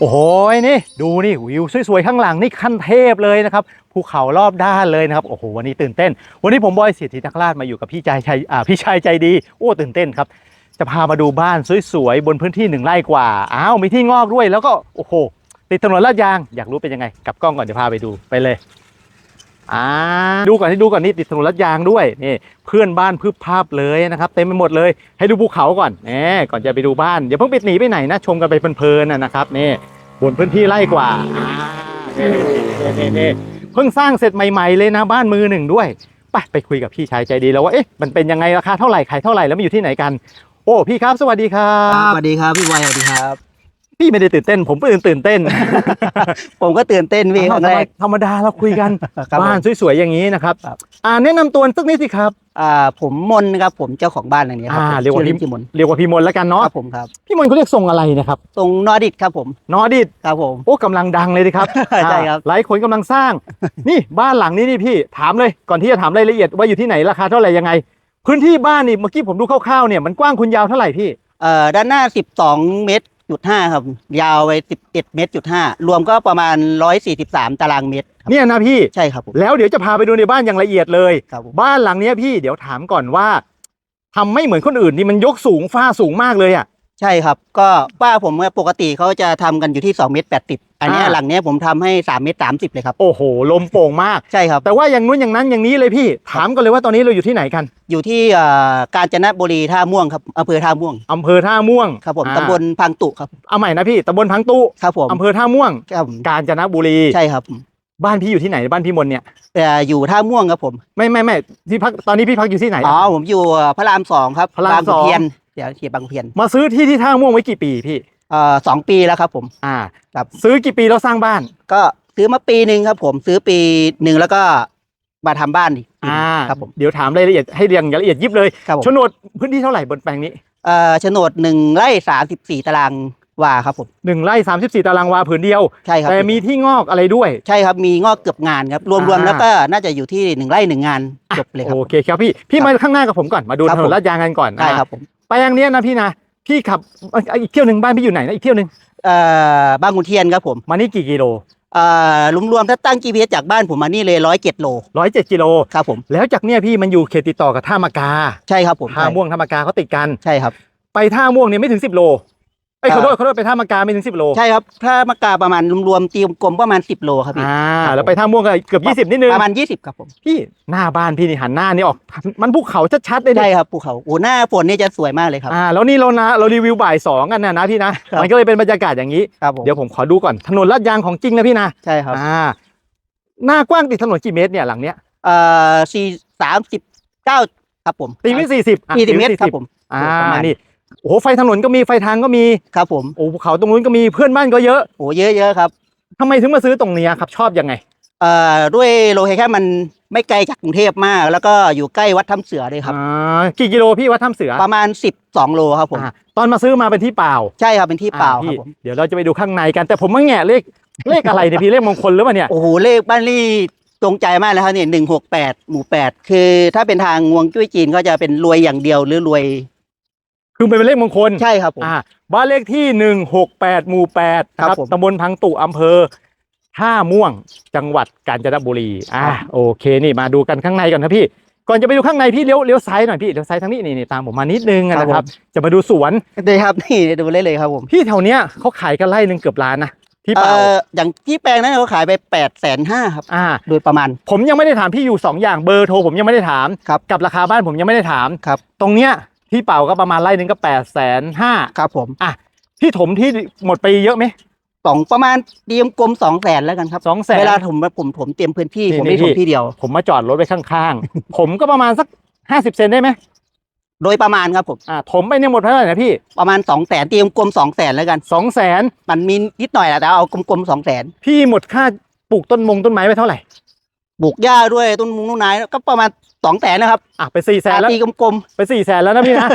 โอ้โหนี่ดูนี่วิวสวยๆข้างหลังนี่ขั้นเทพเลยนะครับภูเขารอบด้านเลยนะครับโอ้โหวันนี้ตื่นเต้น วันนี้ผมบอยเสิทธินักราชมาอยู่กับพี่ชายชัยอ่าพี่ชายใจดีโอ้ตื่นเต้นครับ จะพามาดูบ้านสวยๆบนพื้นที่หนึ่งไร่กว่าอ้าวมีที่งอกด้วยแล้วก็โอ้โหติดถนนลาดยางอยากรู้เป็นยังไงกลับกล้องก่อนจะพาไปดูไปเลย อ่าดูก่อนให้ดูก่อนนี่ติดถนนลาดยางด้วยนี่เพื่อนบ้านพึบภาพเลยนะครับเต็มไปหมดเลยให้ดูภูเขาก่อนแหมก่อนจะไปดูบ้านอย่าเพิ่งไปหนีไปไหนนะชมกันไปเพลินๆนะครับนี่บนพื้นที่ไร่กว่าอ่านี่ๆๆๆเพิ่งสร้างเสร็จใหม่ๆเลยนะบ้านมือหนึ่งด้วยไปไปคุยกับพี่ชายใจดีแล้วว่าเอ๊ะมันเป็นยังไงราคาเท่าไหร่ขายเท่าไหร่แล้วมันอยู่ที่ไหนกัน โอ้พี่ครับ สวัสดีครับสวัสดีครับพี่บอยสวัสดีครับ พี่ไม่ได้ตื่นเต้น ผมตื่นตื่นเต้น ผมก็ตื่นเต้นพี่คธรรั้งรแรมกธรรมดาเราคุยกันครับบ้านผมสวยๆอย่างนี้นะครับครับอ่าแนะนำตัวสักนิดสิครับอ่าผมมนนะครับผมเจ้าของบ้านหลังนี้ครับอ่าผมเรียกว่าชื่อพี่เล่นชื่อมนเรียกว่าพี่มนต์แล้วกันคเนาะรับผมครับพี่มนต์เขาเรียกทรงอะไรนะครับตรงนอร์ดิตครับผมนอดิดครับผมโอ้กำลังดังเลยดิครับใช่ครับอ่าหลายคนกำลังสร้าง นี่บ้านหลังนี้นี่พี่ถามเลยก่อนที่จะถามรายละเอียดว่าอยู่ที่ไหนราคาเท่าไหร่ยังไง พื้นที่บ้านนี่เมื่อกี้ผมดูคร่าวๆเนี่ยมันกว้างคุณยาวเท่าไหร่พี่เอ่อด้านหน้า 12 เมตร จุดห้าครับ ยาวไป11เมตรจุดห้ารวมก็ประมาณ143ตารางเมตรครับเนี่ยนะพี่ ใช่ครับผมแล้วเดี๋ยวจะพาไปดูในบ้านอย่างละเอียดเลย ครับผมบ้านหลังเนี้ยพี่เดี๋ยวถามก่อนว่าทำไม่เหมือนคนอื่นนี่มันยกสูงฟ้าสูงมากเลยอะ ใช่ครับ ก็ป้าผมปกติเขาจะทำกันอยู่ที่2เมตร80อันเนี้ยอ่า หลังเนี้ยผมทำให้3เมตร30เลยครับ โอ้โห ลมโป่งมาก ใช่ครับ แต่ว่าอย่างนู้นอย่างนั้นอย่างนี้เลยพี่ ถามกันเลยว่าตอนนี้เราอยู่ที่ไหนกันอยู่ที่เอ่อกาญจนบุรีท่าม่วงครับอำเภอท่าม่วงอำเภอท่าม่วงครับผมอ่าตำบลพังตุครับเอาใหม่นะพี่ตำบลพังตุครับผมอำเภอท่าม่วง ครับผมกาญจนบุรี ใช่ครับบ้านพี่อยู่ที่ไหนบ้านพี่มนเนี่ยแต่อยู่ท่าม่วงครับผมไม่ไม่ไม่ที่พักตอนนี้พี่พักอยู่ที่ไหน อ๋อผมอยู่พระรามสองครับพระรามบางขุนสองเทียน เดี๋ยวเขียนบางขุนเทียนมาซื้อที่ที่ท่าม่วงไว้กี่ปีพี่เอ่อสองปีแล้วครับผม อ่าครับ ซื้อกี่ปีแล้วสร้างบ้าน ก็ซื้อมาปีหนึ่งครับ ผมซื้อปีหนึ่งแล้วก็มาทำบ้านอีกปีหนึ่งอ่าครับผมเดี๋ยวถามรายละเอียดให้เรียงละเอียดยิบเลยครับผมโฉนดพื้นที่เท่าไหร่บนแปลงนี้เอ่อโฉนดหนึ่งไร่สามสิบสี่ตารางวาครับผมหนึ่งไร่สามสิบสี่ตารางวาผืนเดียว ใช่ครับแต่มีที่งอกอะไรด้วย ใช่ครับมีงอกเกือบงานครับ รวมอ่าๆแล้วก็น่าจะอยู่ที่หนึ่งไร่หนึ่งงานจบเลยครับ โอเคครับพี่ พี่ครับมาข้างหน้ากับผมก่อนมาดูครับถนผนมลาดยางกันก่อนได้ครับผม แปลงเนี้ยนะพี่นะพี่ขับเอ้ยอีกเที่ยวหนึ่งบ้านพี่อยู่ไหนนะอีกเที่ยวหนึ่งเอ่อบางขุนเทียนครับผมมานี่กี่กิโลเอ่อรวมๆถ้าตั้ง GPS จากบ้านผมมานี่เลยร้อยเจ็ดโลร้อยเจ็ดกิโลครับผมแล้วจากเนี้ยพี่มันอยู่เขตติดต่อกับท่ามะกาใช่ครับผมท่าม่วงท่ามะกาเขาติดกันใช่ครับ ไปท่าม่วงเนี่ยไม่ถึงสิบโลไอ้ยอ่าขอโทษขอโทษไปท่ามะกาไม่ถึงสิบโลใช่ครับถ้ามากาประมาณรวมๆตีกลมๆประมาณ 10 โลครับพี่อ่าครับแล้วไปท่าม่วงก็เกือบยี่สิบนิดนึงประมาณ 20 ครับผมพี่หน้าบ้านพี่นี่หันหน้านี่ออก มันภูเขาชัดๆเลยดิใช่ครับภูเขาโอ้หน้าฝนนี่จะสวยมากเลยครับอ่าแล้วนี่เรานะเรารีวิวบ่ายสองกันนะนะพี่นะครับมันก็เลยเป็นบรรยากาศอย่างนี้ครับผมเดี๋ยวผมขอดูก่อนถนนลาดยางของจริงนะพี่นะใช่ครับอ่าหน้ากว้างติดถนนกี่เมตรเนี่ยหลังเนี้ยเอ่อสี่สามสิบเก้าครับผมตีไม่สี่สิบสี่สิบเมตรครับผมอ่าประมาณนี่ โอ้โหไฟถนนก็มีไฟทางก็มีครับผมโอ้ภูเขาตรงนู้นก็มีเพื่อนบ้านก็เยอะโอ้เยอะๆครับทำไมถึงมาซื้อตรงเนี้ยครับชอบยังไงเอ่อด้วยโลเคชั่นมันไม่ไกลจากกรุงเทพมาก แล้วก็อยู่ใกล้วัดถ้ำเสือเลยครับอ่ากี่กิโลพี่วัดถ้ำเสือประมาณ 12 โลครับผมอ่าตอนมาซื้อมาเป็นที่เปล่า ใช่ครับเป็นที่เปล่าอ่ครับพี่ผมเดี๋ยวเราจะไปดูข้างในกันแต่ผมมาแง่เลขเลขอะไรเนี่ยพี่เลขมงคลหรือเปล่าเนี่ยโอ้โหเลขบ้านนี่ตรงใจมากเลยครับเนี่ยหนึ่งหกแปดหมู่แปดคือถ้าเป็นทางงวงจุ้ยจีนก็จะเป็นรวยอย่างเดียวหรือรวย คือเป็นเลขมงคลใช่ครับผม อ่าบ้านเลขที่หนึ่งหกแปดหมู่แปดนะคครัรับบผม ตำบลพังตุอำเภอท่าม่วงจังหวัดกาญจนบุรีอ่าครับโอเคนี่มาดูกันข้างในก่อนนะพี่ ก่อนจะไปดูข้างในพี่เลี้ยวเลี้ยวซ้ายหน่อยพี่เลี้ยวซ้ายทางนี้นี่นี่ตามผมมานิดนึงอะนะครับ จะมาดูสวนได้ครับ นี่ดูเลยเลยครับผมพี่แถวเนี้ยเขาขายกันไร่หนึ่งเกือบล้านนะที่เปเอ่ล่าออย่างที่แปลงนั้นเขาขายไป8ปดแสนห้าครับ อ่า โดยประมาณ ผมยังไม่ได้ถามพี่อยู่สองอย่างเบอร์โทรผมยังไม่ได้ถาม ครับกับราคาบ้านผมยังไม่ได้ถาม ครับ ตรงเนี้ย ที่เป่าก็ประมาณไร่หนึ่งก็แปดแสนห้าครับผมอะพี่ถมที่หมดไปเยอะไหมสองประมาณเตรียมกลมสองแสนแล้วกันครับสองแสน เวลาผมผมผมเตรียมพื้นที่ นี่ผมไม่นี่ ถมที่เดียว ผมมาจอดรถไว้ข้างๆ ผมก็ประมาณสักห้าสิบเซนได้ไหมโดยประมาณครับผมอ่าถมไปเนี่ยหมดเท่าไหร่นะพี่ประมาณสองแสนเตรียมกลมสองแสนแล้วกัน สองแสนมันมีนิดหน่อยแหละแต่เอากลมๆสองแสนพี่หมดค่าปลูกต้นมงต้นไม้ไปเท่าไหร่ ปลูกหญ้าด้วยต้นมุงต้นไม้ก็ประมาณ สองแสนนะครับอะไปสี่แสนแล้วตีกลมไปสี่แสนแล้วนะพี่นะ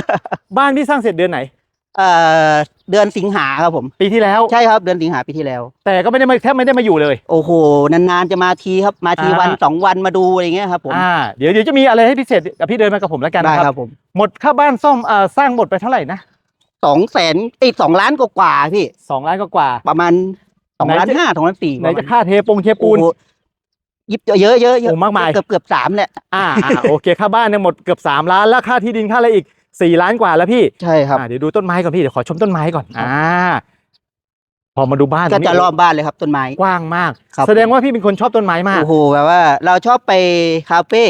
บ้านพี่สร้างเสร็จเดือนไหนๆเอ่อเดือนสิงหาครับผม ปีที่แล้วใช่ครับเดือนสิงหาปีที่แล้ว แต่ก็ไม่ได้มาแทบไม่ได้มาอยู่เลย โอ้โหนานๆจะมาทีครับมาทีอ่าวันสองวันมาดูอะไรเงี้ยครับผมอ่าเดี๋ยวเดี๋ยวจะมีอะไรให้พิเศษกับพี่เดินมากับผมแล้วกันได้นะคครัรับบผมหมดค่าบ้านซ่อมอ่าสร้างหมดไปเท่าไหร่นะสองแสนอีกสองล้านกว่าๆพี่สองล้านกว่าประมาณสองไหนล้านจะห้าสองล้านสี่ๆไหนจะค่าเทปงเทปูนโอ้โห ยิบเยอะเยอะเยอะโอ้มากมาย เกือบเกือบสามแหละอ่าอ่าโอเคค่าบ้านเนี่ยหมดเกือบสามล้านแล้วค่าที่ดินค่าอะไรอีกสี่ล้านกว่าแล้วพี่ใช่ครับ อ่าเดี๋ยวดูต้นไม้ก่อนพี่เดี๋ยวขอชมต้นไม้ก่อนครับ อ่าพอมาดูบ้านก็ตรงนี้จะรอบบ้านเลยครับต้นไม้ กว้างมาก ครับ แสดงว่าพี่เป็นคนชอบต้นไม้มากโอ้โหแบบว่าเราชอบไปคาเฟ่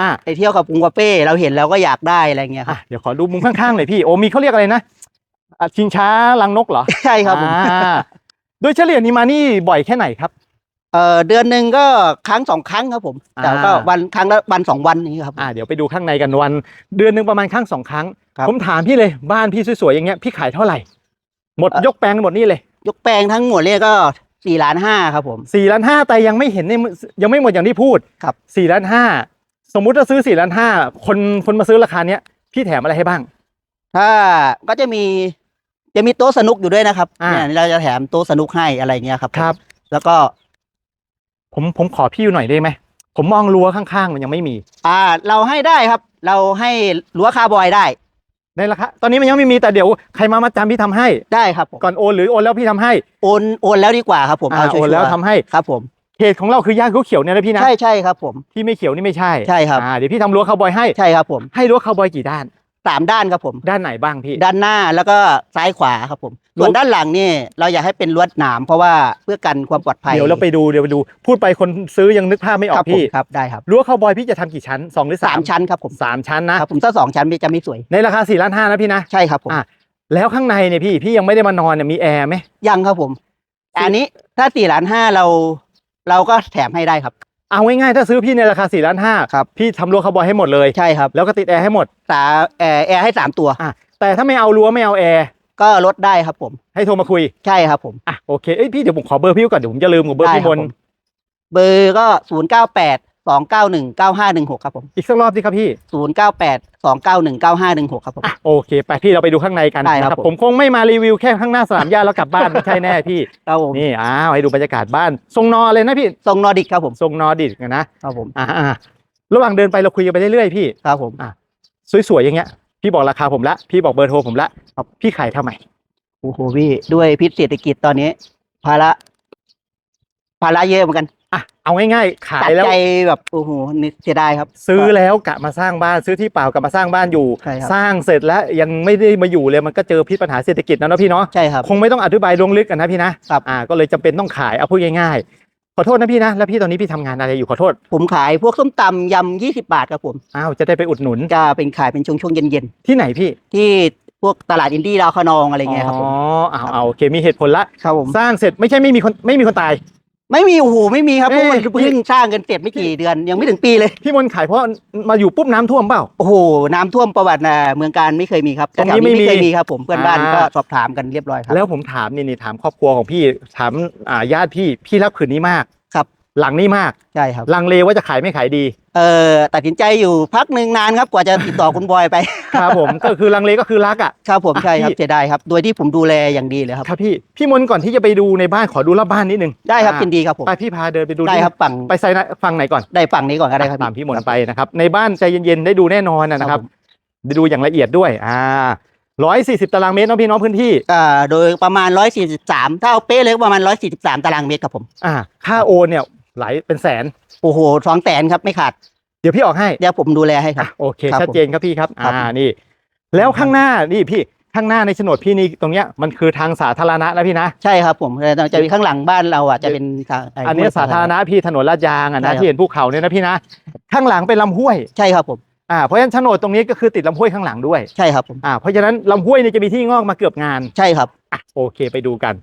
อ่าไปเที่ยวกับกรุงคาเฟ่เราเห็นเราก็อยากได้อะไรเงี้ยครับอะเดี๋ยวขอดูมุมข้างๆหน่อยพี่โอ้มีเขาเรียกอะไรนะอะชิงช้าลังนกเหรอใช่ครับผม อ่าโดยเฉลี่ยนี่มานี่บ่อยแค่ไหนครับ เอ่อเดือนหนึ่งก็ครั้งสองครั้งครับผมอ่าแต่ก็วันครั้งละวันสองวันอย่างนี้ครับ อ่าเดี๋ยวไปดูข้างในกันวันเดือนหนึ่งประมาณครั้งสองครั้ง ครับ ผมถามพี่เลยบ้านพี่สวยๆอย่างเงี้ยพี่ขายเท่าไหร่ หมดเอ่อยกแปลงหมดนี่เลยยกแปลงทั้งหมดเนี่ยก็สี่ล้านห้าครับผม สี่ล้านห้าแต่ยังไม่เห็นในมือยังไม่หมดอย่างที่พูดครับ สี่ล้านห้าสมมุติถ้าซื้อสี่ล้านห้าคนคนมาซื้อราคาเนี้ยพี่แถมอะไรให้บ้าง ถ้าก็จะมีจะมีโต๊ะสนุกอยู่ด้วยนะครับอ่าเนี่ยเราจะแถมโต๊ะสนุกให้อะไรเงี้ยครับครับ แล้วก็ ผมผมขอพี่หน่อยได้ไหม ผมมองรั้วข้างๆ มันยังไม่มี อ่า เราให้ได้ครับ เราให้รั้วคาร์บอยได้ในราคาตอนนี้มันยังไม่มีแต่เดี๋ยวใครมามาจำพี่ทำให้ ได้ครับผมก่อนโอนหรือโอนแล้วพี่ทำให้โอนโอนแล้วดีกว่าครับผมอ่าเอาชัโอวร์นแล้วๆทำให้ครับผมเขตของเราคือย่านเขียวๆเนี่ยนะพี่นะใช่ใช่ครับผม ที่ไม่เขียวนี่ไม่ใช่ใช่ครับ อ่าเดี๋ยวพี่ทำรั้วคาวบอยให้ ใช่ครับผม ให้รั้วคาวบอยกี่ด้าน สามด้านครับผม ด้านไหนบ้างพี่ ด้านหน้าแล้วก็ซ้ายขวาครับผมส่วนรั้วด้านหลังนี่เราอยากให้เป็นลวดหนาม เพราะว่าเพื่อกันความปลอดภัยเดี๋ยวเราไปดูเดี๋ยวไปดู พูดไปคนซื้อยังนึกภาพไม่อคอรักผมพี่ครับได้ครับรั้วคาวบอยพี่จะทำกี่ชั้นสองหรือสาสามมชั้นครับผมสามชั้นนะครับผมถ้าสองชั้นจะไม่สวย ในราคาสี่ล้านห้านะพี่นะใช่ครับผมอะแล้วข้างในเนี่ยพี่พี่ยังไม่ได้มานอนเนี่ยมีแอร์ไหมยังครับผม อันนี้ถ้าสี่ล้านห้าเราเราก็แถมให้ได้ครับ เอาง่ายๆถ้าซื้อพี่ในราคาสี่ล้านห้าครับ พี่ทำรั้วคาวบอยให้หมดเลย ใช่ครับแล้วก็ติดแอร์ให้หมด สาแอร์แอร์ให้สามตัวแต่ถ้าไม่เอารั้วไม่เอาแอร์ก็ลดได้ครับผม ให้โทรมาคุย ใช่ครับผม อะโอเคเอ้ยพี่เดี๋ยวผมขอเบอร์พี่ก่อนเดี๋ยวผมจะลืมกับเบอร์ได้พี่คมรับน ผม เบอร์ก็ศูนย์เก้าแปด สองเก้าหนึ่งเก้าห้าหนึ่งหกครับผมอีกสักรอบสิครับพี่ ศูนย์เก้าแปดสองเก้าหนึ่งเก้าห้าหนึ่งหกครับผม อะโอเคไปพี่เราไปดูข้างในกันได้ครับนะผม ผมคงไม่มารีวิวแค่ข้างหน้าสนามหญ้าแล้วกลับบ้าน ไม่ใช่แน่พี่ ครับผมนี่อ้าวให้ดูบรรยากาศบ้าน ทรงนอเลยนะพี่ ทรงนอร์ดิกครับผม ทรงนอร์ดิกอะนะครับผม อ่าอ่าระหว่างเดินไปเราคุยกันไปเรื่อยๆพี่ ครับผม สวยๆอย่างเงี้ยพี่บอกราคาผมละพี่บอกเบอร์โทรผมละพี่ขายเท่าไหร่โอ้โหพี่ ด้วยพิษเศรษฐกิจตอนนี้ ภาระ ภาระเยอะเหมือนกัน อะ เอาง่ายๆขาตัยดแล้ว ใจแบบโอ้โหนี่เสียดายครับ ซื้อแล้วกะมาสร้างบ้านซื้อที่เปล่ากลับมาสร้างบ้านอยู่ ใช่ครับ สร้างเสร็จแล้วยังไม่ได้มาอยู่เลยมันก็เจอพิษปัญหาเศรษฐกิจนะเนาะพี่เนาะใช่ครับ คงไม่ต้องอธิบายลงลึกกันนะพี่นะครับ อ่าก็เลยจำเป็นต้องขายเอาพูดง่ายๆขอโทษนะพี่นะแล้วพี่ตอนนี้พี่ทำงานอะไรอยู่ขอโทษผมขายพวกส้มตำยำยี่สิบาทครับผมอ้าวจะได้ไปอุดหนุนจะเป็นขายเป็นช่วงช่วงๆเย็นที่ไหนพี่ๆ ที่พวกตลาดอินดี้ดาวคะนองอะไรเงี้ยครับผอ๋มอเอาเอาโอเคมีเหตุผลละ ครับผม สร้างเสร็จไม่ใช่ไม่มีคนไม่มีคนตาย ไม่มีโอ้โหไม่มีครับเพเอ้ราะยมันเพิ่งสร้างกันเสร็จไม่กี่เดือน ยังไม่ถึงปีเลย พี่มนต์ขายเพราะมาอยู่ปุ๊บน้ำท่วมเปล่า โอ้โหน้ำท่วมประวัตินะเมืองการไม่เคยมีครับตรงนี้แถวไม่มีไม่เคยมีครับ ผมเพื่อนบ้านอ่า ก็สอบถามกันเรียบร้อยครับแล้วผมถามนี่นี่ถามครอบครัวของพี่ถามอ่าญาติพี่พี่รักผืนนี้มากครับ หลังนี้มากใช่ครับลังเลว่าจะขายไม่ขายดี เอ่อตัดสินใจอยู่พักหนึ่งนานครับกว่าจะติดต่อคุณบอยไป ครับผมก็คือลังเลก็คือรักอะครับผมใช่ครับพี่เสียดายครับ โดยที่ผมดูแลอย่างดีเลยครับครับพี่พี่มนต์ก่อนที่จะไปดูในบ้านขอดูรอบบ้านนิดนึงได้ครับอ่ายินดีครับผมไปพี่พาเดินไปดูได้นิครับฝั่งไปใส่นะฟังไหนก่อนได้ฝั่งนี้ก่อนก็ได้ครับตามพี่มนต์ไปนะครับในบ้านใจเย็นๆได้ดูแน่นอนนะนะครับผมได้ดูอย่างละเอียดด้วยอ่าร้อยสี่สิบตารางเมตรเนาะพี่น้องพื้นที่อ่าโดยประมาณ143ถ้าเอาเป๊ะเลยก็ประมาณ143ตารางเมตรครับผมอ่าค่าโอนเนี่ย หลายเป็นแสน โอ้โหสองแสนครับไม่ขาด เดี๋ยวพี่ออกให้ เดี๋ยวผมดูแลให้ครับ โอเค ครับชัดเจนครับพี่ครับ ครับ อ่า นี่ แล้วข้างหน้า นี่พี่ ข้างหน้าในโฉนดพี่นี่ตรงเนี้ย มันคือทางสาธารณะนะพี่นะ ใช่ครับผมแต่จะมีข้างหลังบ้านเราอะจะเป็นทางอันเนี้ยสาธารณะพี่ถนนลาดยางอะใช่นะครับที่เห็นภูเขาเนี่ยนะพี่นะ ข้างหลังเป็นลำห้วย ใช่ครับผมอ่า เพราะฉะนั้นโฉนดตรงนี้ก็คือติดลำห้วยข้างหลังด้วย ใช่ครับผมอ่า เพราะฉะนั้นลำห้วยนี่จะมีที่งอกมาเกือบงาน ใช่ครับ อะโอเคไปดูกัน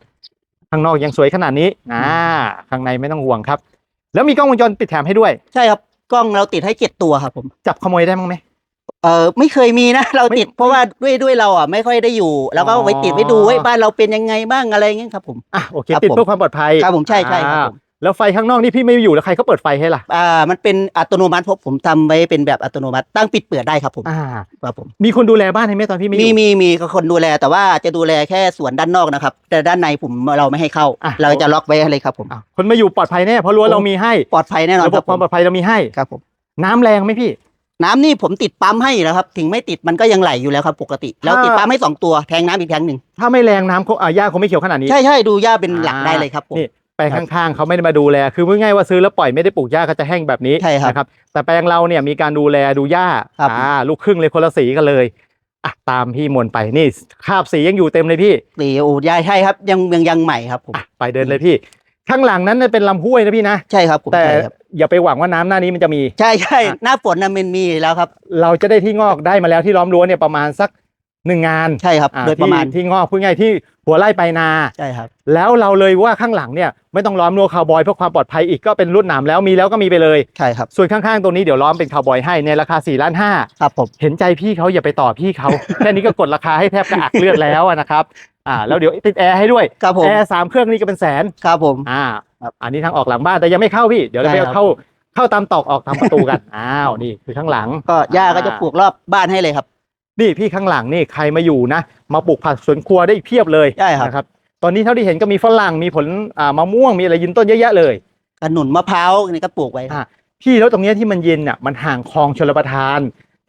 ข้างนอกยังสวยขนาดนี้อ่าข้างในไม่ต้องห่วงครับ แล้วมีกล้องวงจรปิดแถมให้ด้วย ใช่ครับกล้องเราติดให้เจ็ดตัวครับผม จับขโมยได้มั้งไหม เออไม่เคยมีนะ เราติดไม่เพราะว่าด้วยด้วยเราอะไม่ค่อยได้อยู่ แล้วก็อ๋อไว้ติดไว้ดูไว้บ้านเราเป็นยังไงบ้างอะไรเงี้ยครับผม อะโอเคครับติดผม เพื่อความปลอดภัยครับผมใช่ใช่ครับอ่า ผม แล้วไฟข้างนอกนี่พี่ไม่อยู่แล้วใครเขาเปิดไฟให้ล่ะอ่ามันเป็นอัตโนมัติเพราะผมทำไว้เป็นแบบอัตโนมัติตั้งปิดเปิดได้ครับผมอ่า ครับผมมีคนดูแลบ้านให้ไหมตอนพี่ไม่อมียู่ มีมีคนดูแลแต่ว่าจะดูแลแค่ส่วนด้านนอกนะครับ แต่ด้านในผมเราไม่ให้เข้า อะ เราจะล็อกไว้เลยครับผม อะคนมาอยู่ปลอดภัยแน่เพราะรั้วเรามีให้ปลอดภัยแน่นอนระคบรับบความผมปลอดภัยเรามีให้ ครับผม น้ำแรงไหมพี่ น้ำนี่ผมติดปั๊มให้อยู่แล้วครับ ถึงไม่ติดมันก็ยังไหลอยู่แล้วครับปกติ แล้วติดปั๊มให้สองตัวแทงน้ำอีกแทงหนึ่งถ้าไม่แรงน้ำคงอ่าหญ้าคงไม่เขียวขนาดนี้ ใช่ใช่ดูหญ้าเป็นหลักอ่าได้เลยครับผม นี่ แปลงข้างๆเขาไม่ได้มาดูแล คือพูดง่ายๆว่าซื้อแล้วปล่อยไม่ได้ปลูกหญ้าก็จะแห้งแบบนี้ใช่ครับ นะครับ แต่แปลงเราเนี่ยมีการดูแลดูหญ้าครับ อ่าลูกครึ่งเลยคนละสีกันเลยอะตามพี่มนต์ไปนี่คราบสียังอยู่เต็มเลยพี่สีโอ้ยายใช่ครับ ยังยังยังใหม่ครับผมอะไปเดินเลยพี่ ข้างหลังนั้นน่ะเป็นลำห้วยนะพี่นะ ใช่ครับผมแต่ใช่ครับอย่าไปหวังว่าน้ำหน้านี้มันจะมี ใช่ใช่อะหน้าฝนนะมันมีแล้วครับ เราจะได้ที่งอกได้มาแล้วที่ล้อมรั้วเนี่ยประมาณสัก หนึ่งงานใช่ครับอ่าโดยประมาณที่ที่งอกพูดง่ายๆที่หัวไร่ไปนา ใช่ครับแล้วเราเลยว่าข้างหลังเนี่ยไม่ต้องล้อมรั้วคาวบอยเพื่อความปลอดภัยอีกก็เป็นรุ่นหนามแล้วมีแล้วก็มีไปเลย ใช่ครับส่วนข้างๆ ตรงนี้เดี๋ยวล้อมเป็นคาวบอยให้ในราคา4ล้านห้าครับผมเห็นใจพี่เขาอย่าไปต่อพี่เขา แค่นี้ก็กดราคาให้แทบกระอักเลือดแล้วอะนะครับอ่าแล้วเดี๋ยวติดแอร์ให้ด้วยครับผมแอร์สามเครื่องนี่ก็เป็นแสนครับผม อ่าครับอันนี้ทางออกหลังบ้านแต่ยังไม่เข้าพี่ เดี๋ยวเราไปใช่ครับ เข้าเข้าตามตอกออกตามประตูกัน อ้าวนี่คือข้างหลัง ก็หญ้าก็จะปลูกรอบบ้านให้เลยครับ นี่พี่ข้างหลังนี่ใครมาอยู่นะมาปลูกผักสวนครัวได้อีกเพียบเลยใช่ครับ นะครับ ตอนนี้เท่าที่เห็นก็มีฝรั่งมีผลอ่ามะม่วงมีอะไรยืนต้นเยอะแยะเลยขนุนมะพร้าวนี่ก็ปลูกไว้อะพี่แล้วตรงเนี้ยที่มันเย็นอะมันห่างคลองชลประทาน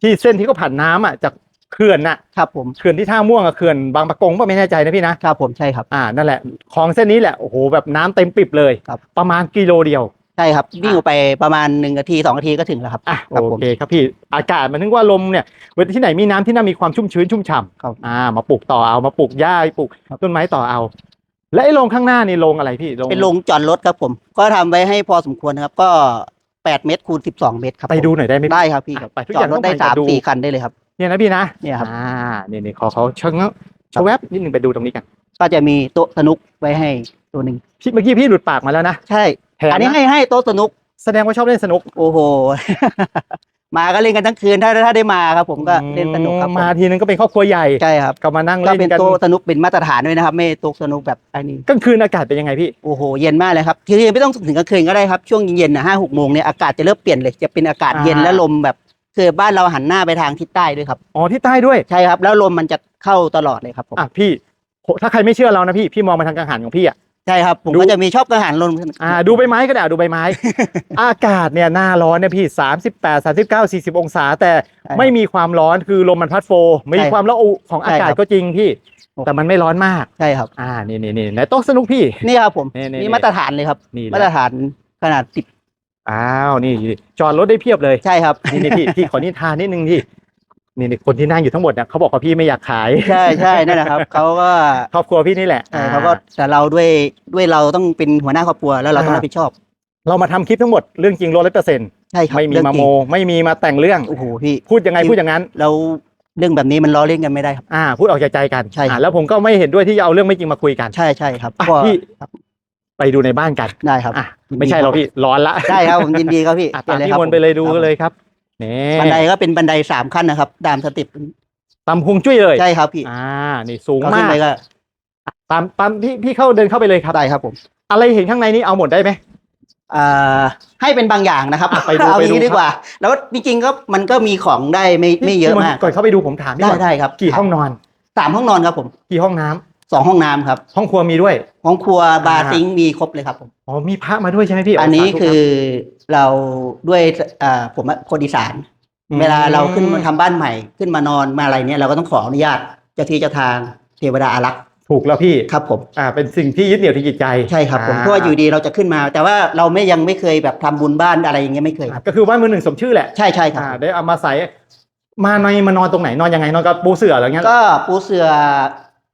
ที่เส้นที่เขาผ่านน้ำอะจากเขื่อนน่ะครับผมเขื่อนที่ท่าม่วงอะเขื่อนบางปะกงป่ะไม่แน่ใจนะพี่นะครับผมใช่ครับ อ่านั่นแหละคลองเส้นนี้แหละโอ้โหแบบน้ำเต็มปิบเลย ครับ ประมาณกิโลเดียว ใช่ครับวิ่งออกไปประมาณหนึ่งนาทีสองนาทีก็ถึงแล้วครับอะครับโอผมเคครับพี่อากาศมันถึงว่าลมเนี่ยเวลาที่ไหนมีน้ำที่นั่นมีความชุ่มชื้นชุ่มฉ่ครับำอ่ามาปลูกต่อเอามาปลูกหญ้าปลูกครับต้นไม้ต่อเอา และไอ้โรงข้างหน้านี่โรงอะไรพี่เป็นโรงจอดรถครับผม ก็ทำไว้ให้พอสมควรนะครับ ก็แปดเมตรคูณสิบสองเมตรครับไปผมดูหน่อยได้ไหมพี่ ได้ครับพี่ครับไปทุกจออย่างดรถได้ต้องไปสามดู สี่คันได้เลยครับ เนี่ยนะพี่นะเนี่ยครับ อ่านี่นี่ขอเขาเชิงชะแวบนิดนึงไปดูตรงนี้กันก็จะมีโต๊ะสนุกไว้ให้ตัวหนึ่งพี่เมื่อกี้พี่หลุดปากมาแล้วนะ ใช่ แถมอันนี้นะให้ให้โต๊ะสนุก แสดงว่าชอบเล่นสนุกโอ้โห มาก็เล่นกันทั้งคืนถ้าถ้าได้มาครับ ผมก็เล่นสนุกครับผมมาทีนึงก็เป็นครอบครัวใหญ่ใช่ครับ ก็มานั่งก็เล่นเป็นกันโต๊ะสนุกเป็นมาตรฐานด้วยนะครับ ไม่โต๊ะสนุกแบบอันนี้ กลางคืนอากาศเป็นยังไงพี่ โอ้โห เย็นมากเลยครับทีนี้ไม่ต้องถึงกลางคืนก็ได้ครับ ช่วงเย็นๆนะห้าหกโมงเนี่ยอากาศจะเริ่มเปลี่ยนเลย จะเป็นอากาศเย็นอ่า และลมแบบ คือบ้านเราหันหน้าไปทางทิศใต้ด้วยครับ อ๋อที่ใต้ด้วยใช่ครับ แล้วลมมันจะเข้าตลอดเลยครับผม อะพี่โหถ้าใครไม่เชื่อเรานะพี่พี่มองมาทางกังหันของพี่อะ ใช่ครับผมดู ก็จะมีชอบกระหันลมอ่าดูใบไม้ก็ได้อะดูใบไม้ อากาศเนี่ยหน้าร้อนเนี่ยพี่ 38 39 40 องศา แต่ไม่มีความร้อนคือลมมันพัดโฟล์มีความละอุของอากาศก็จริงพี่ แต่มันไม่ร้อนมาก ใช่ครับ อ่านี่นี่นี่ในโต๊ะสนุกพี่ นี่ครับผมนี่นี่นี่มาตรฐานเลยครับ นี่แหมาตรละฐานขนาดสิบอ้าวนี่จอดรถได้เพียบเลย ใช่ครับ นี่นี่พี่พี่ขอนิทานนิดนึงพี่ นี่นี่คนที่นั่งอยู่ทั้งหมดเนี่ยเขาบอกว่าพี่ไม่อยากขาย ใช่ใช่นั่นแหละครับเขาก็ครอบครัวพี่นี่แหละใช่เขาก็แต่เราด้วยด้วยเราต้องเป็นหัวหน้าครอบครัวแล้วเราต้องรับผิดชอบ เรามาทำคลิปทั้งหมดเรื่องจริงร้อยเปอร์เซ็นต์ใช่ครับไม่มีเรื่องมาจริโมงไม่มีมาแต่งเรื่องโอ้โหพี่ พูดยังไงจริง พูดอย่างนั้น เราเรื่องแบบนี้มันล้อเล่นกันไม่ได้ครับ อ่า พูดออกจากใจกันใช่ครับ อ่าแล้วผมก็ไม่เห็นด้วยที่จะเอาเรื่องไม่จริงมาคุยกันใช่ใช่ครับอะก็พี่ครับไปดูในบ้านกันได้ครับ อะไม่ใช่เราพี่ร้อนละ ได้ครับผมยินดีครับพี่อะเชิตามญเลยพี่ครับมนต์ไปเลยดูครับกันเลยครับ นี่บันไดก็เป็นบันไดสามขั้นนะครับตามสเติปตามพุงจุ้ยเลยใช่ครับพี่อ่า นี่สูงก็มาขึ้นกไปก็ ตามตามพี่พี่เข้าเดินเข้าไปเลยครับได้ครับผม อะไรเห็นข้างในนี้เอาหมดได้ไหมอ่าให้เป็นบางอย่างนะครับอะไปดูเอาไปอย่างดูนี้ดีกว่า แล้วจริงๆก็มันก็มีของได้ไม่ไม่เยอะพี่นมากก่อนเข้าไปดูผมถามพี่ได้ก่อนได้ครับ กี่ห้องนอนสามห้องนอนครับผม กี่ห้องน้ำ สองห้องน้ำครับ ห้องครัวมีด้วย ห้องครัวบาร์อ่า ซิงค์มีครบเลยครับผม อ๋อมีพระมาด้วยใช่ไหมพี่อันนี้สาธุคืรับอเราด้วยอ่าผมอะคนอีสานมเวลาเราขึ้นมาทำบ้านใหม่ขึ้นมานอนมาอะไรเนี่ยเราก็ต้องขออนุญาตเจ้าที่เจ้าทางเทวดาอารักษ์ถูกแล้วพี่ครับผม อ่าเป็นสิ่งที่ยึดเหนี่ยวที่จิตใจใช่ครับผมอ่เพราะว่าอยู่ดีเราจะขึ้นมา แต่ว่าเราไม่ยังไม่เคยแบบทำบุญบ้านอะไรอย่างเงี้ยไม่เคย อ่าก็คือบ้านมือหนึ่งสมชื่อแหละ ใช่ใช่ครับ อ่าได้เอามาใส่มาในมานอนตรงไหนนอนยังไงนอนกับปูเสื่ออะไรเงี้ยก็ปูเสือ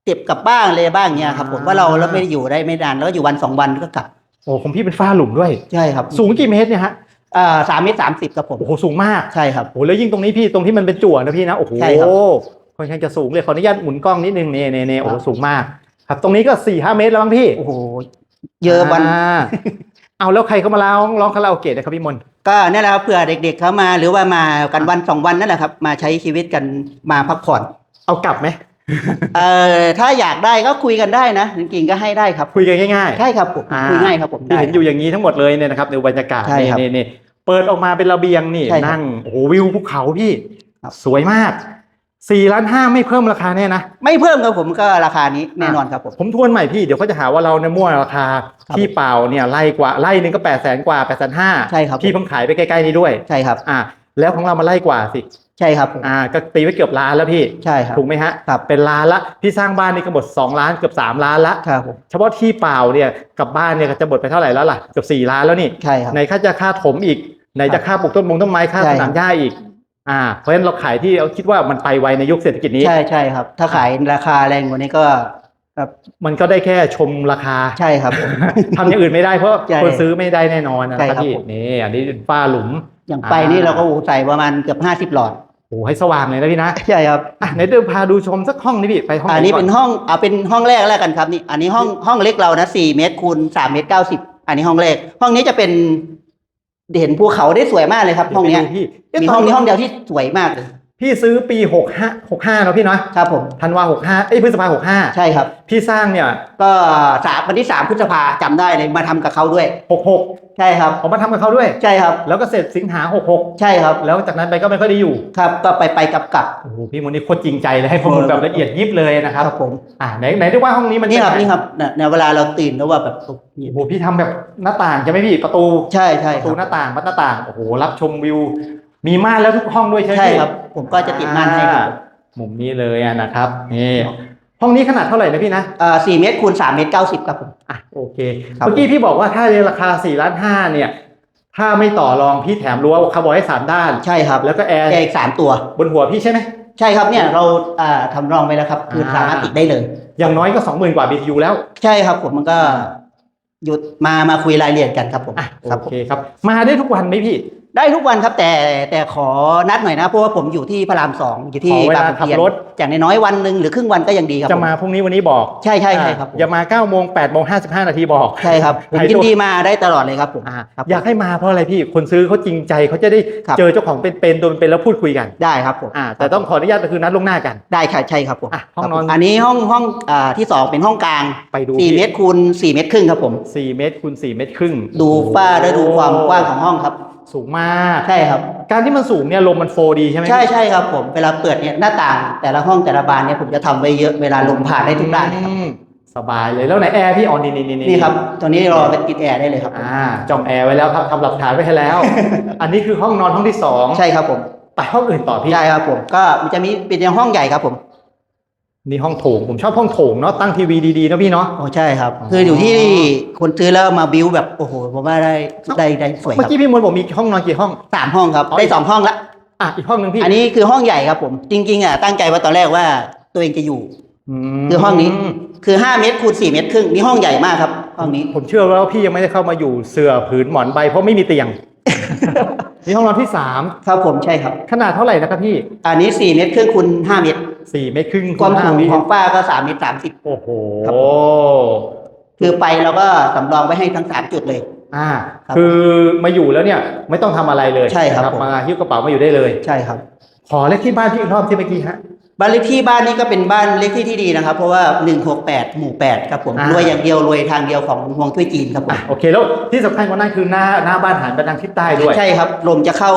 เก็บกลับบ้างเลยบ้างเงี้ยครับผมอ่าว่าเราเราไม่ได้อยู่ได้ไม่นานแล้วก็อยู่วันสองวันก็กลับโอ้ของพี่เป็นฝ้าหลุมด้วย ใช่ครับสูงกี่เมตรเนี่ยฮะอ่าสามเมตรสามสิบครับผมโอ้โหสูงมากใช่ครับโอ้โหแล้วยิ่งตรงนี้พี่ตรงที่มันเป็นจั่วนะพี่นะโอ้โหใช่ครับค่อนข้างจะสูงเลยขออนุญาตหมุนกล้องนิดนึงเน่เน่เน่โอ้โหสูงมาก ครับ ตรงนี้ก็สี่ห้าเมตรแล้วมั้งพี่โอ้โหเยอะวันาเอาแล้วใครเข้ามาร้องร้องคาราโอเกะนะครับพี่มนต์ก็นั่นแหละครับเผื่อเด็ก ๆเขามาหรือว่ามากันวันสองวันนั่นแหละครับ มาใช้ชีวิตกันมาพักผ่อน เอากลับไหม เอ่อถ้าอยากได้ก็คุยกันได้นะจริงๆก็ให้ได้ครับคุยกันง่ายๆใช่ครับผมอ่า คุยง่ายครับผมที่ได้ เห็นอยู่อย่างนี้ทั้งหมดเลยเนี่ยนะครับในบรรยากาศใช่นี่ครับนี่นี่เปิดออกมาเป็นระเบียงนี่ใช่ครับนั่งโอ้โหวิวภูเขาพี่ ครับ สวยมากสี่ล้านห้าไม่เพิ่มราคาแน่นะ ไม่เพิ่มครับผมก็ราคานี้แน่นอนครับผม ผมทวนใหม่พี่เดี๋ยวเขาจะหาว่าเราเนี่ยมั่วราคาครับที่เปล่าเนี่ยไล่กว่าไล่หนึงก็แปดแสนกว่าแปดแสนห้าใช่ครับ พี่เพิ่งขายไปใกล้ๆนี้ด้วย ใช่ครับ อ่า แล้วของเรามาไล่กว่าสิ ใช่ครับผม อ่าก็ตีไว้เกือบล้านแล้วพี่ใช่ครับถูกไหมฮะครับ เป็นล้านละพี่สร้างบ้านนี่ก็หมด2ล้านเกือบ3ล้านละครับผมเฉพาะที่เปล่าเนี่ยกับบ้านเนี่ยก็จะหมดไปเท่าไหร่แล้วล่ะเกือบ4ล้านแล้วนี่ใช่ครับ ในค่าจะค่าถมอีกในจะค่าปลูกต้นมงต้นไม้ค่าใช่ สนามหญ้าอีก อ่า เพราะฉะนั้นเราขายที่เราคิดว่ามันไปไวในยุคเศรษฐกิจนี้ ใช่ใช่ครับ ถ้าขายราคาแรงกว่านี้ก็ครับมันก็ได้แค่ชมราคา ใช่ครับผม ทำอย่างอื่นไม่ได้เพราะใช่คนซื้อไม่ได้แน่นอนนะใช่ครับครับพี่ผม นี่อันนี้เป็นฝ้าหลุม อย่างไปนี่เราก็โอ้โหใส่ประมาณเกือบห้าสิบ50หลอด โอ้โหให้สว่างเลยนะพี่นะใช่ครับอะไหนเดินพาดูชมสักห้องนี่พี่ไปห้องอันนี้ไหก่เป็นห้องเอาเป็นห้องแรกแล้วกันครับนี่อันนี้ห้องห้องเล็กเรานะสี่เมตรคูณสามเมตรเก้าสิบอันนี้ห้องแรก ห้องนี้จะเป็นเห็นภูเขาได้สวยมากเลยครับ ห้องเนี้ยดี๋วไปดูพี่เอ๊ะมีตห้องนี้ห้องเดียวที่สวยมากเลย พี่ซื้อปีหกห้าหกห้าเนาะพี่เนาะครับผมธันวาหกห้าเอ้ยพฤษภาหกห้าใช่ครับ พี่สร้างเนี่ยก็สามวันที่สามพฤษภาจำได้เลยมาทำกับเขาด้วยหกหกใช่ครับ ผมมาทำกับเขาด้วย ใช่ครับ แล้วก็เสร็จสิงหาหกหกใช่ครับ แล้วจากนั้นไปก็ไม่ค่อยได้อยู่ครับก็ไปไปกลับกลับโอ้โหพี่มนต์นี่โคตรจริงใจเลยให้ข้อมูลแบบละเอียดยิบเลยนะครับครับผมอ่าไหนไหนได้ว่าห้องนี้มันนี่ครับเป็ไงนี่ครับเนี่ยเนี่ยเวลาเราตื่นแล้วว่าแบบนี่โอ้โหพี่ทำแบบหน้าต่างใช่ไหมพี่ประตู ใช่ใช่ประคตูรับ หน้าต่างมัดหน้าต่างโอ้โหรับชมวิว มีม่านแล้วทุกห้องด้วยใช่ไหมใช่พี่ครับ ผมก็จะติดม่านให้ครับอ่มุมนี้เลยอะนะครับนี่ห้องนี้ขนาดเท่าไหร่นะพี่นะอ่าสี่เมตรคูณสามเมตรเก้าสิบครับผมอะโอเคครับเมื่อกี้พี่บอกว่าถ้าในราคา4ล้านห้าเนี่ย ถ้าไม่ต่อรองพี่แถมรั้วคาร์บอยให้สามด้าน ใช่ครับ แล้วก็แอร์แกอีกสามตัว บนหัวพี่ใช่ไหมใช่ครับเนี่ยเราอ่าทำรองไปแล้วครับ คืออ่าสามารถติดได้เลย อย่างน้อยก็20,000กว่า BTU แล้ว ใช่ครับผมมันก็หยุดมามาคุยรายละเอียดกันครับผมอะครับโอผมเคครับ มาได้ทุกวันไหมพี่ ได้ทุกวันครับแต่แต่ขอนัดหน่อยนะเพราะว่าผมอยู่ที่พระรามสองอยู่ที่ขอเวลาบางขุนเทียนขับรถ อย่างน้อยๆวันหนึ่งหรือครึ่งวันก็ยังดีครับจะมาผพรุ่งนี้วันนี้บอกใช่ใช่ใช่ครับผมอย่ามา9โมง8โมง55นาทีบอก ใช่ครับผมใครยินโทรดีมาได้ตลอดเลยครับผมอะครับอยากให้มาเพราะอะไรพี่คนซื้อเขาจริงใจเขาจะได้ครับ เจอเจ้าของเป็นๆตัวเป็นๆแล้วพูดคุยกันได้ครับผมอ่าแต่ต้องขออนุญาตก็คือนัดล่วงหน้ากัน ได้ค่ะใช่ครับผมอะห้องนอน ครับผมอันนี้ห้องห้องอ่าที่สองเป็นห้องกลางไปดูสี่เมตรคูณสี่เมตรครึ่งครับผม สี่เมตรคูณ4เมตรครึ่งดูฝ้าและดูความกว้างของห้องครับสูงมากใช่ครับ การที่มันสูงเนี่ยลมมันโฟร์ดีใช่ไหมใช่ใช่ครับผมเวลาเปิดเนี่ยหน้าต่างแต่ละห้องแต่ละบานเนี่ยผมจะทำไว้เยอะเวลาลมผ่านได้ทุกด้านเลยครับอืมสบายเลยแล้วไหนแอร์พี่อ๋อนี่นี่นี่นี่ครับตัวนี้เราเป็นติดแอร์ได้เลยครับอ่าจอมแอร์ไว้แล้วครับทำหลักฐานไว้ให้แล้ว อันนี้คือห้องนอนห้องที่สองใช่ครับผมไปห้องอื่นต่อพี่ใช่ครับผมก็มันจะมีเป็นห้องใหญ่ครับผม นี่ห้องโถงผมชอบห้องโถงเนาะตั้งทีวีดีๆนะพี่เนาะโอ้ใช่ครับอ๋อคืออยู่ที่คนซื้อแล้วมาบิวแบบโอ้โหผมว่าได้ได้ได้สวยคเมื่อรับกี้พี่มวลบอกมีห้องนอนกี่ห้อง สามห้องครับอ๋อได้สองห้องละ อะอีกห้องหนึ่งพี่อันนี้คือห้องใหญ่ครับผม จริงๆอะตั้งใจว่าตอนแรกว่าตัวเองจะอยู่ มคือห้องนี้คือห้าเมตรคูณสี่เมตรครึ่งนี่ห้องใหญ่มากครับ ห้องนี้ ผมเชื่อว่าพี่ยังไม่ได้เข้ามาอยู่เสื่อผืนหมอนใบเพราะไม่มีเตียง นี่ห้องนอนที่สามครับผมใช่ครับ ขนาดเท่าไหร่นะครับพี่ อันนี้สี่เมตรครึ่งคูณห้าเมตร สี่เมตรครึ่งความณสูงพี่ของฝ้าก็สามเมตรสามสิบโอ้โหครับคือไปเราก็สำรองไว้ให้ทั้งสามจุดเลย อ่าครับคือมาอยู่แล้วเนี่ย ไม่ต้องทำอะไรเลยใช่ครับนะผมมาหิ้วกระเป๋ามาอยู่ได้เลย ใช่ครับ ขอเลขที่บ้านพี่อีกรอบที่เมื่อกี้ฮะ บ้านเลขที่บ้านนี้ก็เป็นบ้านเลขที่ที่ดีนะครับ เพราะว่าหนึ่งหกแปดหมู่แปดครับผมอ่ารวยอย่างเดียวรวยทางเดียวของห่วงจุ้ยจีนครับผมอะโอเคแล้วที่สำคัญกว่านั้นคือหน้าหน้าบ้านหันไปทางทิศใต้ด้วยใช่ครับลมจะเข้า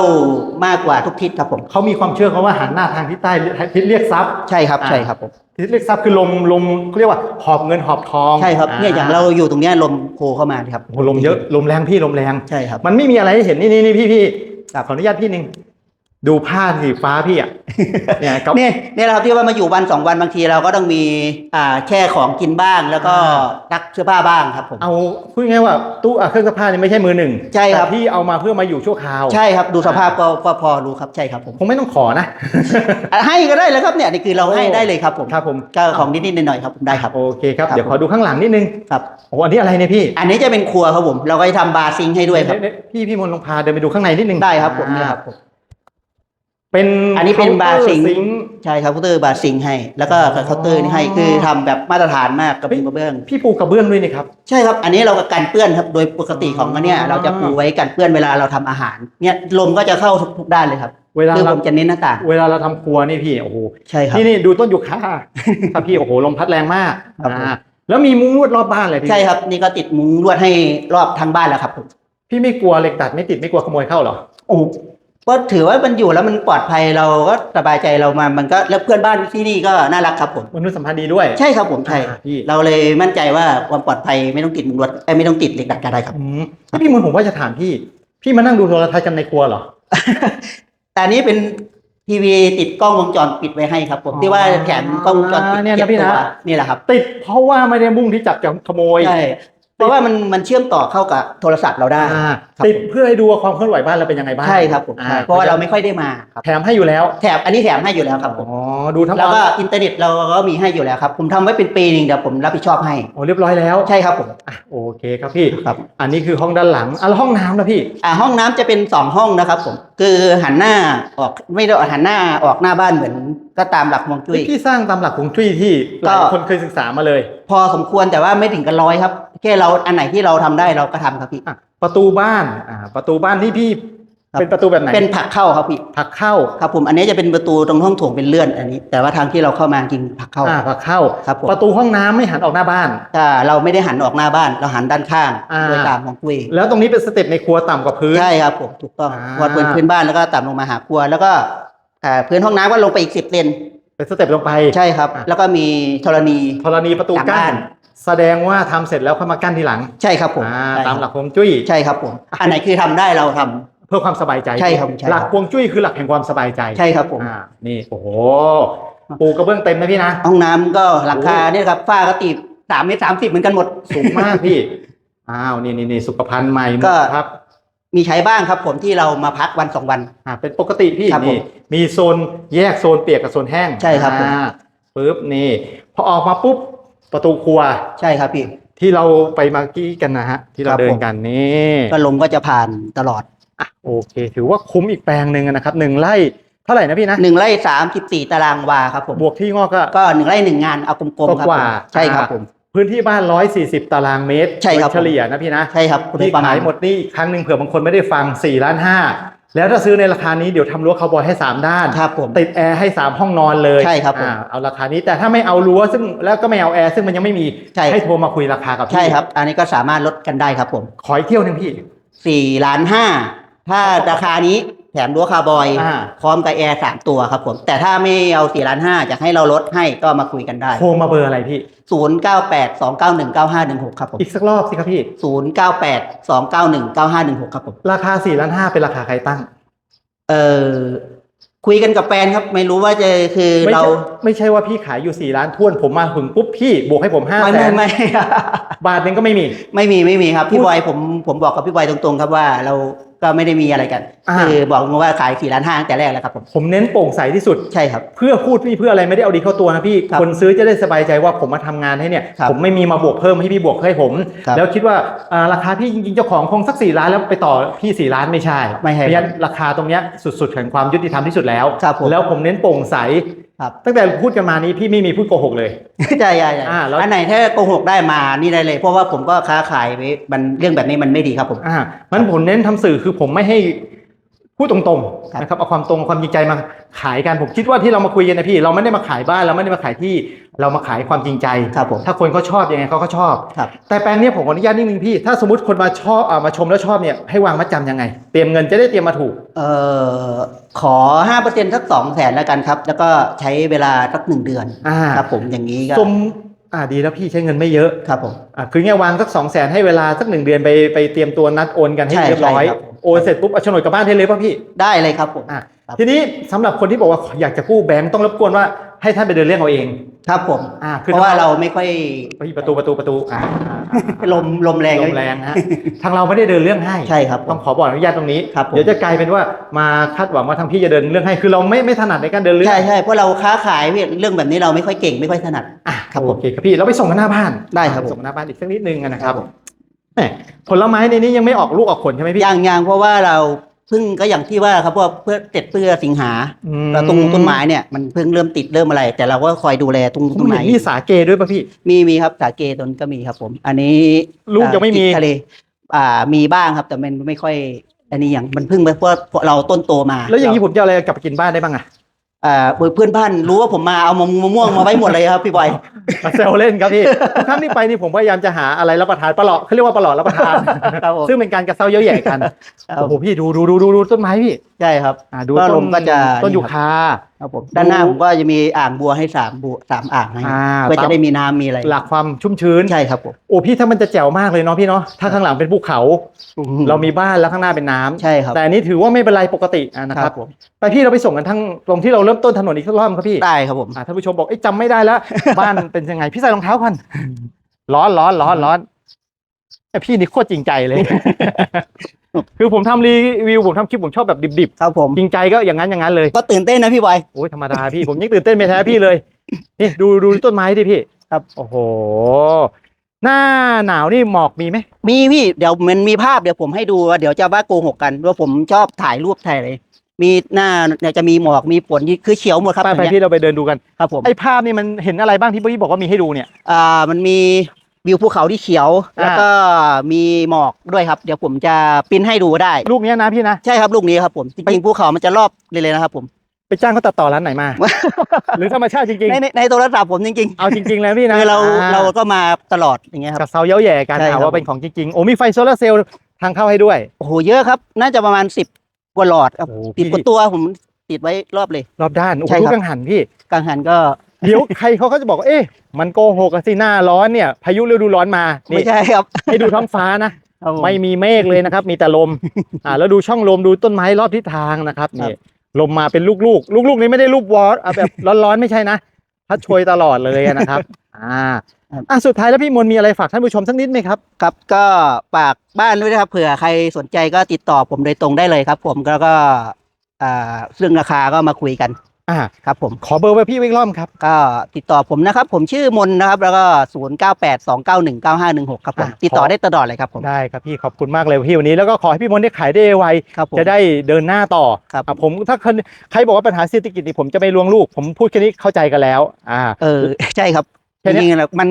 มากกว่าทุกทิศครับผมเขามีความเชื่อเขาว่าหันหน้าทางทิศใต้ทิศเรียกทรัพย์ ใช่ครับอ่า ใช่ครับผมทิศเรียกทรัพย์คือลมลมเขาเรียกว่าหอบเงินหอบทองใช่ครับเนี่ยอย่างเราอยู่ตรงเนี้ยลมโผล่เข้ามาครับโอ้โหลมเยอะลมแรงพี่ลมแรง ใช่ครับ มันไม่มีอะไรให้เห็นนี่นี่นี่พี่พี่ขออนุญาตพี่หนึ่ง ดูผ้าสีฟ้าพี่อะเนี่ยก็เนี่ยเนี่ยแหละครับที่ว่ามาอยู่วันสองวันบางทีเราก็ต้องมีอ่าแช่ของกินบ้างแล้วก็อ่าซักเสื้อผ้าบ้างครับผม เอาพูดง่ายๆว่าตู้อะเครื่องซักผ้านี่ไม่ใช่มือหนึ่งใช่ครับ แต่พี่เอามาเพื่อมาอยู่ชั่วคราว ใช่ครับดูสภาพก็ก็พอรู้ครับใช่ครับผมคงไม่ต้องขอนะอะให้ก็ได้เลยครับเนี่ยนี่คือเราให้ได้เลยครับผมครับผม ก็ของนิดๆหน่อยๆครับผมได้ครับโอเคครับครับเดี๋ยวขอดูข้างหลังนิดนึงครับโอ้อันนี้อะไรเนี่ยพี่ อันนี้จะเป็นครัวครับผม เราก็จะทำบาร์ซิงค์ให้ด้วยครับเๆพี่พี่มนต์ลงพาเดินไปดูข้างในนิดนึงได้ครับผมอ่าเนี่ยครับผม เป็นอันนี้เป็นบาร์ซิงค์เคน์ใช่ครับเคาน์เตอร์บาร์ซิงค์ให้ แล้วก็เคาน์เตอร์นี่ให้คือทำแบบมาตรฐานมากกับปูกระเบื้อง พี่ปูกระเบื้องด้วยนี่ครับใช่ครับ อันนี้เราก็กันเปื้อนครับโดยปกติของอันเนี้ยอ๋อเราจะปูไว้กันเปื้อนเวลาเราทำอาหารเนี่ยลมก็จะเข้าทุกทุกด้านเลยครับเวลาคือผเรามจะเน้นหน้าต่างเวลาเราทำครัวนี่พี่โอ้โหใช่ครับนี่นี่ดูต้นยูคาครับพี่โอ้โหลมพัดแรงมากครับผมอ่าแล้วมีมุ้งลวดรอบบ้านเลยพี่ใช่ครับนี่ก็ติดมุ้งลวดให้รอบทั้งบ้านแล้วครับผมพี่ไม่กลัวเหล็กดัดไม่ติดไม่กลัวขโมยเข้าเหรอโอ้ ก็ถือว่ามันอยู่แล้วมันปลอดภัยเราก็สบายใจเรามา มันก็แล้วเพื่อนบ้านที่นี่ก็น่ารักครับผมมนุษยสัมพันธ์ดีด้วย ใช่ครับผมใช่อ่าพี่ เราเลยมั่นใจว่าความปลอดภัยไม่ต้องติดมุ้งลวดเอ้ยไม่ต้องติดเหล็กดัดก็ได้ครับ อืมแล้วพี่มนต์ผมว่าจะถามพี่ พี่มานั่งดูโทรทัศน์กันในครัวเหรอ แต่อันนี้เป็นทีวีติดกล้องวงจรปิดไว้ให้ครับ ผมที่ว่าแถมกล้องวงจรปิดเนี่ยนะเจ็ดพี่นะตัวนี่แหละครับติดเพราะว่าไม่ได้มุ่งที่จับจะขโมย ใช่ เพราะว่ามันมันเชื่อมต่อเข้ากับโทรศัพท์เราได้อ่าครับติดเพื่อให้ดูว่าความเคลื่อนไหวบ้านเราเป็นยังไงบ้างใช่ครับผมอ่ใช่เพราะว่าเราไม่ค่อยได้มาครับแถมให้อยู่แล้วแถมอันนี้แถมให้อยู่แล้วครับผมอ๋อดูทั้งแล้วก็ออนอินเทอร์เน็ตเราก็มีให้อยู่แล้วครับผมทำไว้เป็นปีหนึ่งเดี๋ยวผมรับผิดชอบให้โอ้เรียบร้อยแล้วใช่ครับผมอะโอเคครับพี่ครับอันนี้คือห้องด้านหลังอะแล้วห้องน้ำนะพี่อ่าห้องน้ำจะเป็นสองห้องนะครับผม คือหันหน้าออกไม่ได้หันหน้าออกหน้าบ้านเหมือนก็ตามหลักฮวงจุ้ยพี่สร้างตามหลักฮวงจุ้ยที่หก็ลายคนเคยศึกษามาเลย พอสมควรแต่ว่าไม่ถึงกันร้อยครับแค่เราอันไหนที่เราทำได้เราก็ทำครับพี่อะประตูบ้านอ่าประตูบ้านนี่พี่ครับ เป็นประตูแบบไหนเป็นผลักเข้าครับพี่ผลักเข้าครับผมอันนี้จะเป็นประตูตรงห้องโถงเป็นเลื่อนอันนี้ แต่ว่าทางที่เราเข้ามาจริงผลักเข้าอ่าผลักเข้าครับผมประตูห้องน้ำไม่หันออกหน้าบ้านถ้าเราไม่ได้หันออกหน้าบ้านเราหันด้านข้างอ่าโดยตามฮวงจุ้ยแล้วตรงนี้เป็นสเต็ปในครัวต่ำกว่าพื้นใช่ครับผมถูกต้องอ่าวัดพื้นพื้นบ้านแล้วก็ต่ำลงมาหาครัว แล้วก็อ่าพื้นห้องน้ำก็ลงไปอีกสิบเซนเป็นสเต็ปลงไปใช่ครับอะแล้วก็มีธรณีธรณีประตูหลังกั้บ้านนแสดงว่าทำเสร็จแล้วค่อยมากั้นทีหลัง ใช่ครับผมอ่าใช่ตามหลักฮวงจุ้ยใช่ครับผมอันไหนคือทำได้เราทำ เพื่อความสบายใจใช่ครับใช่ครับ หลักฮวงจุ้ยคือหลักแห่งความสบายใจใช่ครับผมอ่านี่โอ้โหปูกระเบื้องเต็มนะพี่นะ ห้องน้ำก็หลังคาโอ้เนี่ยครับฝ้าก็ติดสามเมตรสามสิบเหมือนกันหมด สูงมากพี่ อ้าวนี่นี่นี่สุขภัณฑ์ใหม่หมก็ ดครับมีใช้บ้างครับผมที่เรามาพักวันสองวัน อ่าเป็นปกติพี่ครับผมนี่มีโซนแยกโซนเปียกกับโซนแห้งใช่ครับผม อ่าปุ๊บนี่พอออกมาปุ๊บประตูครัวใช่ครับพี่ ที่เราไปมากี้กันนะฮะที่เราครับเดิผนมกันนี่ ก็ลมก็จะผ่านตลอด อะโอเค ถือว่าคุ้มอีกแปลงหนึ่งนะครับหนึ่งไร่เท่าไหร่นะพี่นะหนึ่งไร่สามสิบสี่ตารางวาครับผมบวกที่งอกก็ก็หนึ่งไร่หนึ่งงานเอากลมๆครับกว่าผมใช่ครับผมพื้นที่บ้าน 140 ตารางเมตรใช่ครับโดยเฉลี่ยนะพี่นะ ใช่ครับคุณที่ประมาขาณยหมดนี่อีกครั้งหนึ่งเผื่อบางคนไม่ได้ฟัง4ล้าน5แล้วถ้าซื้อในราคานี้เดี๋ยวทำรั้วคาวบอยให้ 3 ด้านครับผมติดแอร์ให้ 3 ห้องนอนเลยใช่ครับผมอ่าเอาราคานี้แต่ถ้าไม่เอารั้วซึ่งแล้วก็ไม่เอาแอร์ซึ่งมันยังไม่มีใช่ให้โทรมาคุยราคากับพี่ใช่ครับ อันนี้ก็สามารถลดกันได้ครับผมขออีกเที่ยวหนึงพี่สี่ล้านห้า ถ้าราคานี้แถมรั้วคาร์บอย อ่า พร้อมกับแอร์สามตัวครับผม แต่ถ้าไม่เอาสี่ล้านห้าจะให้เราลดให้ก็มาคุยกันได้โทรมาเบอร์อะไรพี่ ศูนย์เก้าแปดสองเก้าหนึ่งเก้าห้าหนึ่งหกครับผมอีกสักรอบสิครับพี่ ศูนย์เก้าแปดสองเก้าหนึ่งเก้าห้าหนึ่งหกครับผม ราคา4ล้าน5เป็นราคาใครตั้ง เออคุยกันกับแฟนครับ ไม่รู้ว่าจะคือไม่เราใช่ไม่ใช่ว่าพี่ขายอยู่ 4 ล้านทวนผมมาถึงปุ๊บพี่บวกให้ผม5ไม่แสไม่นไม่ บาทหนึงก็ไม่มี ไม่มีไม่มีครับพูพี่ดบอยผมผมบอกกับพี่บอยตรงๆ ครับว่าเรา ก็ไม่ได้มีอะไรกัน อ่า คือบอกว่าขายสี่ล้านห้าตั้งแต่แรกแล้วครับผมผมเน้นโปร่งใสที่สุด ใช่ครับ เพื่อพูดพี่เพื่ออะไรไม่ได้เอาดีเข้าตัวนะพี่ ครับคนซื้อจะได้สบายใจว่าผมมาทำงานให้เนี่ย ครับผมไม่มีมาบวกเพิ่มให้พี่บวกให้ผม ครับแล้วคิดว่าอ่าราคาพี่จริงๆเจ้าของคงสักสี่ล้านแล้วไปต่อพี่สี่ล้านไม่ใช่ไม่ใช่เพราะฉะนั้นราคาตรงเนี้ยสุดๆแห่งความยุติธรรมที่สุดแล้ว ครับผมแล้วผมเน้นโปร่งใส ครับตั้งแต่พูดกันมานี้พี่ไม่มีพูดโกหกเลย ใช่ใช่ใช่อ่าแล้ว อันไหนถ้าโกหกได้มานี่ได้เลย เพราะว่าผมก็ค้าขายไว้มันเรื่องแบบนี้มันไม่ดีครับผม อ่ามันผมเน้นทำสื่อคือผมไม่ให้ พูดตรงครับๆนะครับเอาความตรงความจริงใจมาขายกันผมคิดว่าที่เรามาคุยกันนะพี่ เราไม่ได้มาขายบ้านเราไม่ได้มาขายที่เรามาขายความจริงใจครับผมถ้าคนเขาชอบยังไงเขาก็ชอบครับแต่แปลงเนี้ยผมขออนุญาตนิดนึงพี่ ถ้าสมมติคนมาชอบอ่ามาชมแล้วชอบเนี่ยให้วางมัดจำยังไง เตรียมเงินจะได้เตรียมมาถูกเอ่อขอห้าเปอร์เซ็นต์สักสองแสนแล้วกันครับ แล้วก็ใช้เวลาสักหนึ่งเดือนอ่าครับผมอย่างนี้ก็สม อ่าดีแล้วพี่ใช้เงินไม่เยอะครับผมอ่าคือเงี้ยวางสักสองแสนให้เวลาสักหนึ่งเดือนไปไปเตรียมตัวนัดโอนกันให้ใช่เรียบร้อยใช่ครับโอนเสร็จปุ๊บเอาโฉนดกลับบ้านได้เลยป่ะพี่ได้เลยครับผมอะครับ ทีนี้สำหรับคนที่บอกว่าอยากจะกู้แบงก์ต้องรบกวนว่าให้ท่านไปเดินเรื่องเอาเอง ครับผมอ่าคือเพราะว่าเราไม่ค่อยเฮ้ยประตูประตูประตูอ่าลมลมแรงลมแรงฮะทางเราไม่ได้เดินเรื่องให้ใช่ครับผมต้องขอบอกอนุญาตตรงนี้ครับผมเดี๋ยวจะกลายเป็นว่ามาคาดหวังว่าทางพี่จะเดินเรื่องให้คือเราไม่ไม่ถนัดในการเดินเรื่องใช่ใช่เพราะเราค้าขายเรื่องแบบนี้เราไม่ค่อยเก่งไม่ค่อยถนัดอะครับผมโอเคครับพี่เราไปส่งกันหน้าบ้านได้ครับผมส่งกันหน้าบ้านอีกสักนิดนึงนะครับครับผมแหมผลไม้ในนี้ยังไม่ออกลูกออกผลใช่ไหมพี่ย่างยางเพราะว่าเรา เพิ่งก็อย่างที่ว่าครับเพราะว่าเพื่อเสร็จเพื่อสิงหาอืมแล้วตรงต้นไม้เนี่ยมันเพิ่งเริ่มติดเริ่มอะไร แต่เราก็คอยดูแลตรงผมต้นเห็ไม้นมีสาเกด้วยป่ะพี่มีมีครับสาเกตนก็มีครับ ผม อันนี้ลูกยังไม่มีติดทะเลอ่ามีบ้างครับ แต่มันไม่ค่อยอันนี้อย่างมันเพิ่งเพราะเพราะเราต้นโตมา แล้วอย่างนี้ผมจะเอาอะไรกลับไปกินบ้านได้บ้างอะ อ่าเพื่อนบ้านรู้ว่าผมมาเอามะม่วงมาไว้หมดเลยครับพี่บอยเซลเล่นครับพี่ทุกครั้งที่ไปนี่ผมพยายามจะหาอะไรรับประทานปลาหลอดเขาเรียกว่าปลาหลอดรับประทานครับผมซึ่งเป็นการกระเซ้าเย้าแหย่กันครับโอ้โหพี่ดูดูดูดูดูต้นไม้พี่ใช่ครับอ่าดูก็ต้นลมก็จะต้นยูคาครับผมด้านหน้าผมก็จะมีอ่างบัวให้สามบัวสามอ่างให้อ่าเพื่อตาจะมได้มีน้ำมีอะไรหลักความชุ่มชื้น ใช่ครับผมโอ้พี่ถ้ามันจะแจ๋วมากเลยเนาะพี่เนาะถ้าข้างหลังเป็นภูเขา เรามีบ้านแล้วข้างหน้าเป็นน้ำใช่ครับ แต่อันนี้ถือว่าไม่เป็นไรปกติอะนะครับผม ไปพี่เราไปส่งกันทั้งตรงที่เราเริ่มต้นถนนอีกสักรอบครับพี่ได้ครับผม อะท่านผู้ชมบอกเอ้ยจำไม่ได้แล้ว บ้านเป็นยังไงพี่ใส่รองเท้าก่อนร้อนร้อนร้อนร้อน ไอยพี่นี่โคตรจริงใจเลย คือผมทำรีวิวผมทำคลิปผมชอบแบบดิบครับผม ๆ จริงใจก็อย่างนั้นอย่างนั้นเลย ก็ตื่นเต้นนะพี่บอย โอ้ยธรรมดาพี่ ผมยิ่งตื่นเต้นไม่แพ้พี่เลย นี่ดูดูต้นไม้ดิพี่ครับ โอ้โห หน้าหนาวนี่หมอกมีไหมมีพี่เดี๋ยวมันมีภาพเดี๋ยวผมให้ดูว่าเดี๋ยวจะว่าโกหกกันว่าผมชอบถ่ายรูปถ่ายอะไรมีหน้าเนี่ยจะมีหมอกมีฝนคือเขียวหมดครับไปตรงไปเนี้ยพี่เราไปเดินดูกัน ครับผมไอ้ภาพนี่มันเห็นอะไรบ้างที่พี่บอกว่ามีให้ดูเนี่ย อ่ามันมี วิวภูเขาที่เขียว อ่า แล้วก็มีหมอกด้วยครับ เดี๋ยวผมจะปริ้นให้ดูได้ ลูกเนี้ยนะพี่นะ ใช่ครับลูกนี้ครับผมจริงๆภูเขามันจะรอบเลยเลยนะครับผม ไปจ้างเขาตัดต่อร้านไหนมา หรือธรรมชาติจริงในในในโทรศัพท์ผมจริงๆเอาจริง ๆ แล้วพี่ๆนะคือเราอ่เราก็มาตลอดอย่างเงี้ยครับ กับเซาเย้าแย่กันใช่ครับอ่าว่าเป็นของจริงๆโอ้มีไฟโซลาร์เซลล์ทางเข้าให้ด้วยโอ้โหเยอะครับ น่าจะประมาณสิบกว่าหลอดครับโอ้ติดพี่บนตัวผมติดไว้รอบเลย รอบด้านโอ้โหใช่ครับลูกกังหันพี่ กังหันก็ เดี๋ยวใครเขาก็จะบอกว่าเอ๊ะมันโกหกกันสิหน้าร้อนเนี่ย พายุฤดูร้อนมาไม่นี่ใช่ครับให้ดูท้องฟ้านะ ครับผไม่มีเมฆเลยนะครับ มีแต่ลม อ่าแล้วดูช่องลมดูต้นไม้รอบทิศทางนะครับครับนี่ลมมาเป็นลูกๆ ลูกๆนี้ไม่ได้ลูกวอร์อะแบบร้อนๆไม่ใช่นะพัดโชยตลอดเลยอะนะครับ อ่าอะสุดท้ายแล้วพี่มนต์มีอะไรฝากท่านผู้ชมสักนิดไหมครับ ครับก็ฝากบ้านด้วยนะครับเผื่อใครสนใจก็ติดต่อผมโดยตรงได้เลยครับ ผมแล้วก็อ่าเรื่องราคาก็มาคุยกัน อ่าครับผมขอเบอร์ไว้พี่ไว้อีกรอบครับก็ติดต่อผมนะครับ ผมชื่อมนนะครับ แล้วก็ 0 9 8 2 9 1 9 5 1 6 ครับผมอะติดต่อขอได้ตลอดเลยครับผม ได้ครับพี่ขอบคุณมากเลยพี่วันนี้แล้วก็ขอให้พี่มนต์ได้ขายได้ไวครับผม จะได้เดินหน้าต่อครับ อะผมถ้าคนใครบอกว่าปัญหาเศรษฐกิจนี่ผมจะไม่ลวงลูก ผมพูดแค่นี้เข้าใจกันแล้ว อ่า เออ ใช่ครับแค่จเนี้ยริงๆแล้วมัน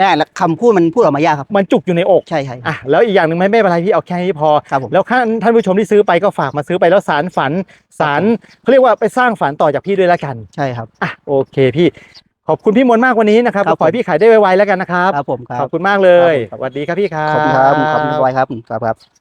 นี่แหละคำพูดมันพูดออกมายากครับ มันจุกอยู่ในอกใช่ใช่ อะแล้วอีกอย่างหนึ่งไม่ไม่เป็นไรพี่เอาแค่นี้พอ ครับผม แล้วท่านท่านผู้ชมที่ซื้อไปก็ฝากมาซื้อไปแล้วสารฝันสารเขาเรียกว่าไปสร้างฝันต่อจากพี่ด้วยละกันใช่ครับ อะโอเคพี่ ขอบคุณพี่มนต์มากวันนี้นะครับครับขอให้พี่ขายได้ไวๆแล้วกันนะครับ ครับผมคขรัอบบคุณมากเลยครับสวัสดีครับพี่ครับ ขอบคุณครับขอบคุณบอยครับครับครับ